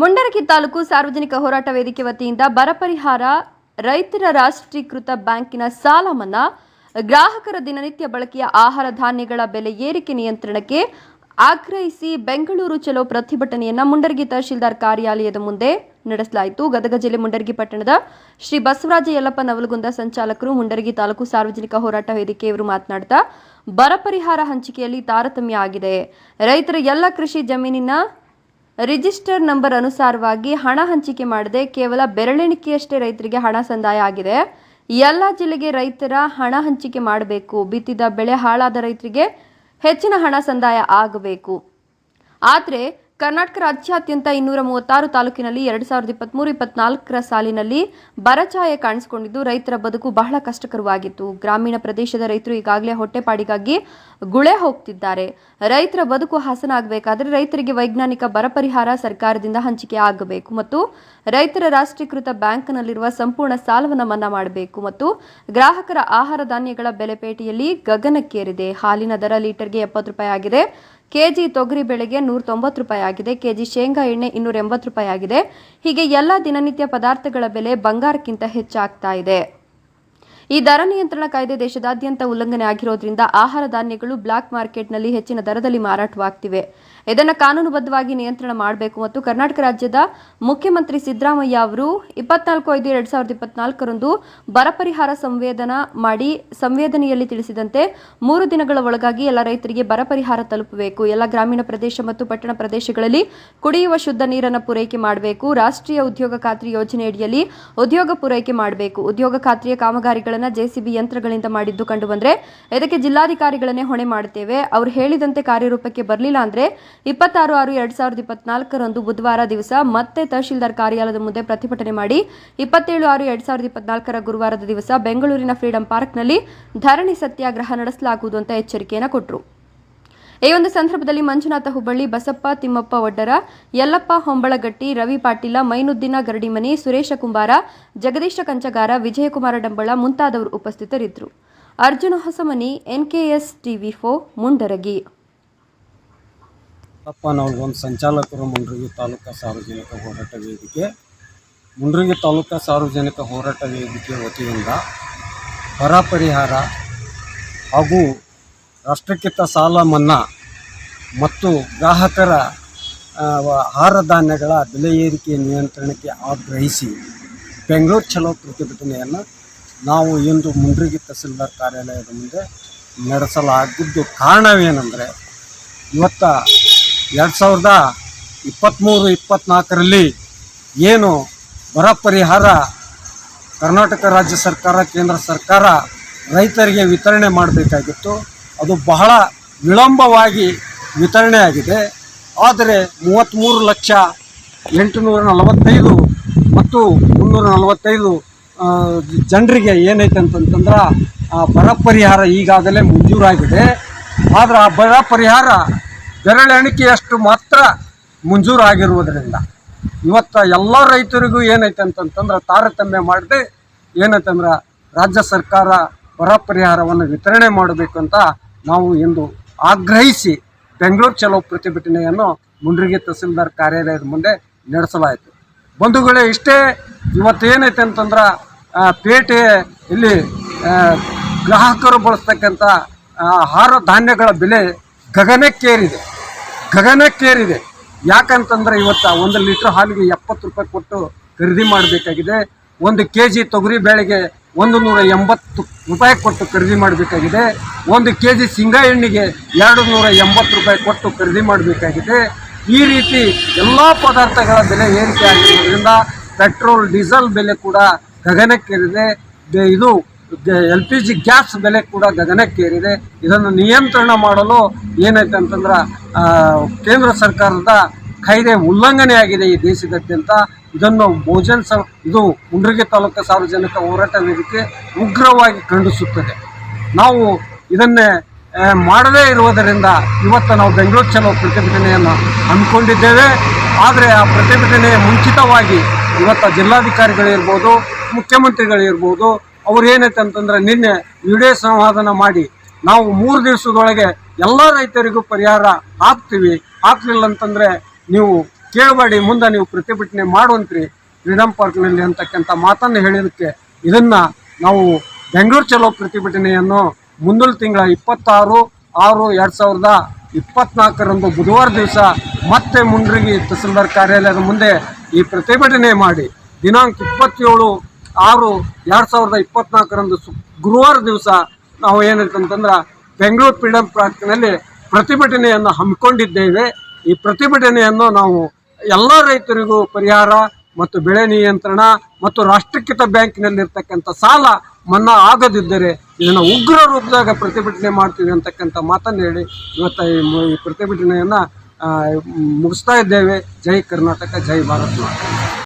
ಮುಂಡರಗಿ ತಾಲೂಕು ಸಾರ್ವಜನಿಕ ಹೋರಾಟ ವೇದಿಕೆ ವತಿಯಿಂದ ಬರ ಪರಿಹಾರ, ರೈತರ ರಾಷ್ಟ್ರೀಕೃತ ಬ್ಯಾಂಕಿನ ಸಾಲ ಮನ್ನಾ, ಗ್ರಾಹಕರ ದಿನನಿತ್ಯ ಬಳಕೆಯ ಆಹಾರ ಧಾನ್ಯಗಳ ಬೆಲೆ ಏರಿಕೆ ನಿಯಂತ್ರಣಕ್ಕೆ ಆಗ್ರಹಿಸಿ ಬೆಂಗಳೂರು ಚಲೋ ಪ್ರತಿಭಟನೆಯನ್ನು ಮುಂಡರಗಿ ತಹಶೀಲ್ದಾರ್ ಕಾರ್ಯಾಲಯದ ಮುಂದೆ ನಡೆಸಲಾಯಿತು. ಗದಗ ಜಿಲ್ಲೆ ಮುಂಡರಗಿ ಪಟ್ಟಣದ ಶ್ರೀ ಬಸವರಾಜ ಯಲ್ಲಪ್ಪ ನವಲಗುಂದ ಸಂಚಾಲಕರು ಮುಂಡರಗಿ ತಾಲೂಕು ಸಾರ್ವಜನಿಕ ಹೋರಾಟ ವೇದಿಕೆಯವರು ಮಾತನಾಡ್ತಾ, ಬರ ಪರಿಹಾರ ಹಂಚಿಕೆಯಲ್ಲಿ ತಾರತಮ್ಯ ಆಗಿದೆ. ರೈತರ ಎಲ್ಲ ಕೃಷಿ ಜಮೀನಿನ ರಿಜಿಸ್ಟರ್ ನಂಬರ್ ಅನುಸಾರವಾಗಿ ಹಣ ಹಂಚಿಕೆ ಮಾಡದೆ ಕೇವಲ ಬೆರಳೆಣಿಕೆಯಷ್ಟೇ ರೈತರಿಗೆ ಹಣ ಸಂದಾಯ ಆಗಿದೆ. ಎಲ್ಲ ಜಿಲ್ಲೆಗೆ ರೈತರ ಹಣ ಹಂಚಿಕೆ ಮಾಡಬೇಕು. ಬಿತ್ತಿದ ಬೆಳೆ ಹಾಳಾದ ರೈತರಿಗೆ ಹೆಚ್ಚಿನ ಹಣ ಸಂದಾಯ ಆಗಬೇಕು. ಆದರೆ ಕರ್ನಾಟಕ ರಾಜ್ಯಾದ್ಯಂತ ಇನ್ನೂರ ಮೂವತ್ತಾರು ತಾಲೂಕಿನಲ್ಲಿ ಎರಡು ಸಾವಿರದ ಇಪ್ಪತ್ತ್ಮೂರು ಇಪ್ಪತ್ನಾಲ್ಕರ ಸಾಲಿನಲ್ಲಿ ಬರಛಾಯೆ ಕಾಣಿಸಿಕೊಂಡಿದ್ದು, ರೈತರ ಬದುಕು ಬಹಳ ಕಷ್ಟಕರವಾಗಿತ್ತು. ಗ್ರಾಮೀಣ ಪ್ರದೇಶದ ರೈತರು ಈಗಾಗಲೇ ಹೊಟ್ಟೆಪಾಡಿಗಾಗಿ ಗುಳೆ ಹೋಗ್ತಿದ್ದಾರೆ. ರೈತರ ಬದುಕು ಹಸನಾಗಬೇಕಾದರೆ ರೈತರಿಗೆ ವೈಜ್ಞಾನಿಕ ಬರ ಪರಿಹಾರ ಸರ್ಕಾರದಿಂದ ಹಂಚಿಕೆ ಆಗಬೇಕು ಮತ್ತು ರೈತರ ರಾಷ್ಟ್ರೀಕೃತ ಬ್ಯಾಂಕ್ನಲ್ಲಿರುವ ಸಂಪೂರ್ಣ ಸಾಲವನ್ನು ಮನ್ನಾ ಮಾಡಬೇಕು ಮತ್ತು ಗ್ರಾಹಕರ ಆಹಾರ ಧಾನ್ಯಗಳ ಬೆಲೆಪೇಟೆಯಲ್ಲಿ ಗಗನಕ್ಕೇರಿದೆ. ಹಾಲಿನ ದರ ಲೀಟರ್ಗೆ ಎಪ್ಪತ್ತು ರೂಪಾಯಿ ಆಗಿದೆ. ಕೆಜಿ ತೊಗರಿ ಬೆಳೆಗೆ ನೂರ ತೊಂಬತ್ತು ರೂಪಾಯಿ ಆಗಿದೆ, ಕೆಜಿ ಶೇಂಗಾ ಎಣ್ಣೆ ಇನ್ನೂರ ಎಂಬತ್ತು ರೂಪಾಯಿ ಆಗಿದೆ. ಹೀಗೆ ಎಲ್ಲ ದಿನನಿತ್ಯ ಪದಾರ್ಥಗಳ ಬೆಲೆ ಬಂಗಾರಕ್ಕಿಂತ ಹೆಚ್ಚಾಗ್ತಾ ಇದೆ. ಈ ದರ ನಿಯಂತ್ರಣ ಕಾಯ್ದೆ ದೇಶದಾದ್ಯಂತ ಉಲ್ಲಂಘನೆ ಆಗಿರೋದ್ರಿಂದ ಆಹಾರ ಧಾನ್ಯಗಳು ಬ್ಲಾಕ್ ಮಾರ್ಕೆಟ್ನಲ್ಲಿ ಹೆಚ್ಚಿನ ದರದಲ್ಲಿ ಮಾರಾಟವಾಗ್ತಿವೆ. ಇದನ್ನು ಕಾನೂನುಬದ್ಧವಾಗಿ ನಿಯಂತ್ರಣ ಮಾಡಬೇಕು ಮತ್ತು ಕರ್ನಾಟಕ ರಾಜ್ಯದ ಮುಖ್ಯಮಂತ್ರಿ ಸಿದ್ದರಾಮಯ್ಯ ಅವರು ಇಪ್ಪತ್ನಾಲ್ಕು ಐದು ಎರಡ್ ಸಾವಿರದ ಇಪ್ಪತ್ನಾಲ್ಕರಂದು ಬರ ಪರಿಹಾರ ಸಂವೇದನಾ ಮಾಡಿ ಸಂವೇದನೆಯಲ್ಲಿ ತಿಳಿಸಿದಂತೆ ಮೂರು ದಿನಗಳ ಒಳಗಾಗಿ ಎಲ್ಲ ರೈತರಿಗೆ ಬರ ಪರಿಹಾರ ತಲುಪಬೇಕು. ಎಲ್ಲ ಗ್ರಾಮೀಣ ಪ್ರದೇಶ ಮತ್ತು ಪಟ್ಟಣ ಪ್ರದೇಶಗಳಲ್ಲಿ ಕುಡಿಯುವ ಶುದ್ಧ ನೀರನ್ನು ಪೂರೈಕೆ ಮಾಡಬೇಕು. ರಾಷ್ಟ್ರೀಯ ಉದ್ಯೋಗ ಖಾತ್ರಿ ಯೋಜನೆಯಡಿಯಲ್ಲಿ ಉದ್ಯೋಗ ಪೂರೈಕೆ ಮಾಡಬೇಕು. ಉದ್ಯೋಗ ಖಾತ್ರಿಯ ಕಾಮಗಾರಿಗಳನ್ನು ಜೆಸಿಬಿ ಯಂತ್ರಗಳಿಂದ ಮಾಡಿದ್ದು ಕಂಡು ಬಂದ್ರೆ ಇದಕ್ಕೆ ಜಿಲ್ಲಾಧಿಕಾರಿಗಳನ್ನೇ ಹೊಣೆ ಮಾಡುತ್ತೇವೆ. ಅವರು ಹೇಳಿದಂತೆ ಕಾರ್ಯರೂಪಕ್ಕೆ ಬರಲಿಲ್ಲ ಅಂದ್ರೆ ಇಪ್ಪತ್ತಾರು ಆರು ಎರಡ್ ಸಾವಿರದ ಇಪ್ಪತ್ನಾಲ್ಕರಂದು ಬುಧವಾರ ದಿವಸ ಮತ್ತೆ ತಹಶೀಲ್ದಾರ್ ಕಾರ್ಯಾಲಯದ ಮುಂದೆ ಪ್ರತಿಭಟನೆ ಮಾಡಿ ಇಪ್ಪತ್ತೇಳು ಆರು ಎರಡ್ ಸಾವಿರದ ಇಪ್ಪತ್ನಾಲ್ಕರ ಗುರುವಾರದ ದಿವಸ ಬೆಂಗಳೂರಿನ ಫ್ರೀಡಂ ಪಾರ್ಕ್ನಲ್ಲಿ ಧರಣಿ ಸತ್ಯಾಗ್ರಹ ನಡೆಸಲಾಗುವುದು ಅಂತ ಎಚ್ಚರಿಕೆಯನ್ನು ಕೊಟ್ಟರು ಈ ಒಂದು ಸಂದರ್ಭದಲ್ಲಿ ಮಂಜುನಾಥ ಹುಬ್ಬಳ್ಳಿ, ಬಸಪ್ಪ, ತಿಮ್ಮಪ್ಪ ಒಡ್ಡರ ಯಲ್ಲಪ್ಪ ಹೊಂಬಳಗಟ್ಟಿ, ರವಿ ಪಾಟೀಲ, ಮೈನುದ್ದೀನ ಗರಡಿಮನಿ, ಸುರೇಶ ಕುಂಬಾರ, ಜಗದೀಶ ಕಂಚಗಾರ, ವಿಜಯಕುಮಾರ ಡಂಬಳ ಮುಂತಾದವರು ಉಪಸ್ಥಿತರಿದ್ದರು. ಅರ್ಜುನ ಹೊಸಮನಿ, ಎನ್ಕೆಎಸ್ ಟಿವಿ ಫೋ ಮುಂಡರಗಿ. ಒಂದು ಸಂಚಾಲಕರು, ಮುಂಡ್ರಿಗಿ ತಾಲೂಕಾ ಸಾರ್ವಜನಿಕ ಹೋರಾಟ ವೇದಿಕೆ. ಮುಂಡ್ರಿಗಿ ತಾಲೂಕಾ ಸಾರ್ವಜನಿಕ ಹೋರಾಟ ವೇದಿಕೆ ವತಿಯಿಂದ ಬರ ಪರಿಹಾರ ಹಾಗೂ ರಾಷ್ಟ್ರೀಕೃತ ಸಾಲ ಮನ್ನಾ ಮತ್ತು ಗ್ರಾಹಕರ ಆಹಾರ ಧಾನ್ಯಗಳ ಬೆಲೆ ಏರಿಕೆ ನಿಯಂತ್ರಣಕ್ಕೆ ಆಗ್ರಹಿಸಿ ಬೆಂಗಳೂರು ಚಲೋ ಪ್ರತಿಭಟನೆಯನ್ನು ನಾವು ಇಂದು ಮುಂಡ್ರಿಗಿ ತಹಸೀಲ್ದಾರ್ ಕಾರ್ಯಾಲಯದ ಮುಂದೆ ನಡೆಸಲಾಗಿದ್ದು ಕಾರಣವೇನೆಂದರೆ ಇವತ್ತ ಎರಡು ಸಾವಿರದ ಇಪ್ಪತ್ತ್ಮೂರು ಇಪ್ಪತ್ತ್ನಾಲ್ಕರಲ್ಲಿ ಏನು ಬರ ಪರಿಹಾರ ಕರ್ನಾಟಕ ರಾಜ್ಯ ಸರ್ಕಾರ, ಕೇಂದ್ರ ಸರ್ಕಾರ ರೈತರಿಗೆ ವಿತರಣೆ ಮಾಡಬೇಕಾಗಿತ್ತು. ಅದು ಬಹಳ ವಿಳಂಬವಾಗಿ ವಿತರಣೆ ಆಗಿದೆ. ಆದರೆ ಮೂವತ್ತ್ಮೂರು ಲಕ್ಷ ಎಂಟುನೂರ ನಲವತ್ತೈದು ಮತ್ತು ಮುನ್ನೂರ ನಲವತ್ತೈದು ಜನರಿಗೆ ಏನೈತೆ ಅಂತಂತಂದ್ರೆ, ಆ, ಬರ ಪರಿಹಾರ ಈಗಾಗಲೇ ಮಂಜೂರಾಗಿದೆ. ಆದರೆ ಆ ಬರ ಪರಿಹಾರ ಬೆರಳೆಣಿಕೆಯಷ್ಟು ಮಾತ್ರ ಮಂಜೂರಾಗಿರುವುದರಿಂದ ಇವತ್ತು ಎಲ್ಲ ರೈತರಿಗೂ ಏನೈತೆ ಅಂತಂತಂದ್ರೆ, ತಾರತಮ್ಯ ಮಾಡದೆ ಏನೈತಂದ್ರೆ ರಾಜ್ಯ ಸರ್ಕಾರ ಬರ ಪರಿಹಾರವನ್ನು ವಿತರಣೆ ಮಾಡಬೇಕಂತ ನಾವು ಎಂದು ಆಗ್ರಹಿಸಿ ಬೆಂಗಳೂರು ಚಲೋ ಪ್ರತಿಭಟನೆಯನ್ನು ಮುಂಡ್ರಿಗೆ ತಹಸೀಲ್ದಾರ್ ಕಾರ್ಯಾಲಯದ ಮುಂದೆ ನಡೆಸಲಾಯಿತು. ಬಂಧುಗಳೇ ಇಷ್ಟೇ ಇವತ್ತೇನೈತೆ ಅಂತಂದ್ರೆ ಆ, ಪೇಟೆ ಇಲ್ಲಿ ಗ್ರಾಹಕರು ಬಳಸ್ತಕ್ಕಂಥ ಆಹಾರ ಧಾನ್ಯಗಳ ಬೆಲೆ ಗಗನಕ್ಕೇರಿದೆ. ಗಗನಕ್ಕೇರಿದೆ. ಯಾಕಂತಂದ್ರೆ ಇವತ್ತು ಒಂದು ಲೀಟ್ರ್ ಹಾಲಿಗೆ ಎಪ್ಪತ್ತು ರೂಪಾಯಿ ಕೊಟ್ಟು ಖರೀದಿ ಮಾಡಬೇಕಾಗಿದೆ. ಒಂದು ಕೆ ಜಿ ತೊಗರಿ ಬೇಳೆಗೆ ಒಂದು ನೂರ ಎಂಬತ್ತು ರೂಪಾಯಿ ಕೊಟ್ಟು ಖರೀದಿ ಮಾಡಬೇಕಾಗಿದೆ. ಒಂದು ಕೆ ಜಿ ಶೇಂಗಾ ಎಣ್ಣೆಗೆ ಎರಡು ನೂರ ಎಂಬತ್ತು ರೂಪಾಯಿ ಕೊಟ್ಟು ಖರೀದಿ ಮಾಡಬೇಕಾಗಿದೆ. ಈ ರೀತಿ ಎಲ್ಲ ಪದಾರ್ಥಗಳ ಬೆಲೆ ಏರಿಕೆ ಆಗಿರೋದ್ರಿಂದ ಪೆಟ್ರೋಲ್, ಡೀಸೆಲ್ ಬೆಲೆ ಕೂಡ ಗಗನಕ್ಕೇರಿದೆ. ಇದು ಎಲ್ ಪಿ ಜಿ ಗ್ಯಾಸ್ ಬೆಲೆ ಕೂಡ ಗಗನಕ್ಕೇರಿದೆ. ಇದನ್ನು ನಿಯಂತ್ರಣ ಮಾಡಲು ಏನೈತೆ ಅಂತಂದ್ರೆ ಕೇಂದ್ರ ಸರ್ಕಾರದ ಕಾಯ್ದೆ ಉಲ್ಲಂಘನೆ ಆಗಿದೆ ಈ ದೇಶದಾದ್ಯಂತ. ಇದನ್ನು ಬಹುಜನ್ ಸ, ಇದು ಉಂಡ್ರಿಗೆ ತಾಲೂಕು ಸಾರ್ವಜನಿಕ ಹೋರಾಟ ವೇದಿಕೆ ಉಗ್ರವಾಗಿ ಖಂಡಿಸುತ್ತದೆ. ನಾವು ಇದನ್ನೇ ಮಾಡದೇ ಇರುವುದರಿಂದ ಇವತ್ತು ನಾವು ಬೆಂಗಳೂರು ಚಲೋ ಪ್ರತಿಭಟನೆಯನ್ನು ಹಮ್ಮಿಕೊಂಡಿದ್ದೇವೆ. ಆದರೆ ಆ ಪ್ರತಿಭಟನೆ ಮುಂಚಿತವಾಗಿ ಇವತ್ತು ಜಿಲ್ಲಾಧಿಕಾರಿಗಳಿರ್ಬೋದು ಮುಖ್ಯಮಂತ್ರಿಗಳಿರ್ಬೋದು ಅವ್ರು ಏನೈತೆ ಅಂತಂದರೆ ನಿನ್ನೆ ವಿಡಿಯೋ ಸಂವಾದನ ಮಾಡಿ ನಾವು ಮೂರು ದಿವಸದೊಳಗೆ ಎಲ್ಲ ರೈತರಿಗೂ ಪರಿಹಾರ ಹಾಕ್ತೀವಿ. ಹಾಕ್ಲಿಲ್ಲ ಅಂತಂದರೆ ನೀವು ಕೇಳಬೇಡಿ ಮುಂದೆ ನೀವು ಪ್ರತಿಭಟನೆ ಮಾಡುವಂತ್ರಿ ಫ್ರೀಡಂ ಪಾರ್ಕ್ನಲ್ಲಿ ಅಂತಕ್ಕಂಥ ಮಾತನ್ನು ಹೇಳಿದಕ್ಕೆ ಇದನ್ನ ನಾವು ಬೆಂಗಳೂರು ಚಲೋ ಪ್ರತಿಭಟನೆಯನ್ನು ಮುಂದಿನ ತಿಂಗಳ ಇಪ್ಪತ್ತಾರು, ಆರು, ಎರಡು ಸಾವಿರದ ಇಪ್ಪತ್ನಾಲ್ಕರಂದು ಬುಧವಾರ ದಿವಸ ಮತ್ತೆ ಮುಂಡ್ರಿಗಿ ತಹಸೀಲ್ದಾರ್ ಕಾರ್ಯಾಲಯದ ಮುಂದೆ ಈ ಪ್ರತಿಭಟನೆ ಮಾಡಿ. ದಿನಾಂಕ ಇಪ್ಪತ್ತೇಳು, ಆರು, ಎರಡು ಸಾವಿರದ ಇಪ್ಪತ್ನಾಲ್ಕರಂದು ಗುರುವಾರ ದಿವಸ ನಾವು ಏನಂತಂದ್ರೆ ಬೆಂಗಳೂರು ಫ್ರೀಡಂ ಪಾರ್ಕ್ನಲ್ಲಿ ಪ್ರತಿಭಟನೆಯನ್ನು ಹಮ್ಮಿಕೊಂಡಿದ್ದೇವೆ. ಈ ಪ್ರತಿಭಟನೆಯನ್ನು ನಾವು ಎಲ್ಲ ರೈತರಿಗೂ ಪರಿಹಾರ ಮತ್ತು ಬೆಳೆ ನಿಯಂತ್ರಣ ಮತ್ತು ರಾಷ್ಟ್ರೀಕೃತ ಬ್ಯಾಂಕಿನಲ್ಲಿರ್ತಕ್ಕಂಥ ಸಾಲ ಮನ್ನಾ ಆಗದಿದ್ದರೆ ಇದನ್ನು ಉಗ್ರ ರೂಪದಾಗ ಪ್ರತಿಭಟನೆ ಮಾಡ್ತೀವಿ ಅಂತಕ್ಕಂಥ ಮಾತನ್ನು ಹೇಳಿ ಇವತ್ತು ಈ ಪ್ರತಿಭಟನೆಯನ್ನು ಮುಗಿಸ್ತಾ ಇದ್ದೇವೆ ಜೈ ಕರ್ನಾಟಕ, ಜೈ ಭಾರತ್ ಮಾತಾ.